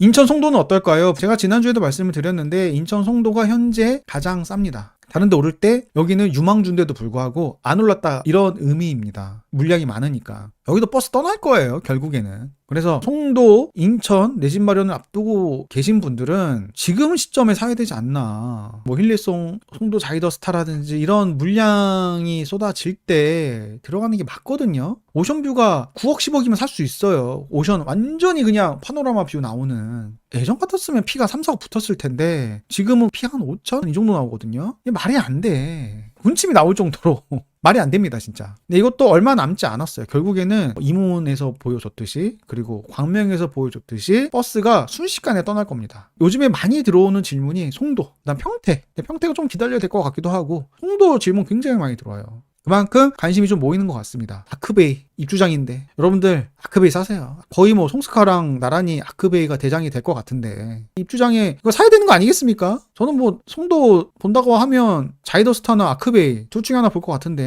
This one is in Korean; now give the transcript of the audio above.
인천 송도는 어떨까요? 제가 지난주에도 말씀을 드렸는데 인천 송도가 현재 가장 쌉니다. 다른 데 오를 때 여기는 유망주인데도 불구하고 안 올랐다 이런 의미입니다. 물량이 많으니까. 여기도 버스 떠날 거예요, 결국에는. 그래서 송도, 인천 내 집 마련을 앞두고 계신 분들은 지금 시점에 사야 되지 않나. 뭐 힐리송, 송도 자이더스타라든지 이런 물량이 쏟아질 때 들어가는 게 맞거든요. 오션뷰가 9억, 10억이면 살 수 있어요. 오션 완전히 그냥 파노라마 뷰 나오는. 예전 같았으면 피가 3, 4억 붙었을 텐데 지금은 피 한 5천 이 정도 나오거든요. 말이 안 돼. 군침이 나올 정도로 말이 안 됩니다, 진짜. 근데 이것도 얼마 남지 않았어요. 결국에는 이문에서 보여줬듯이 그리고 광명에서 보여줬듯이 버스가 순식간에 떠날 겁니다. 요즘에 많이 들어오는 질문이 송도, 그다음 평택. 평택은 좀 기다려야 될 것 같기도 하고 송도 질문 굉장히 많이 들어와요. 그만큼 관심이 좀 모이는 것 같습니다. 아크베이 입주장인데 여러분들 아크베이 사세요. 거의 뭐 송스카랑 나란히 아크베이가 대장이 될 것 같은데 입주장에 이거 사야 되는 거 아니겠습니까? 저는 뭐 송도 본다고 하면 자이더스타나 아크베이 둘 중에 하나 볼 것 같은데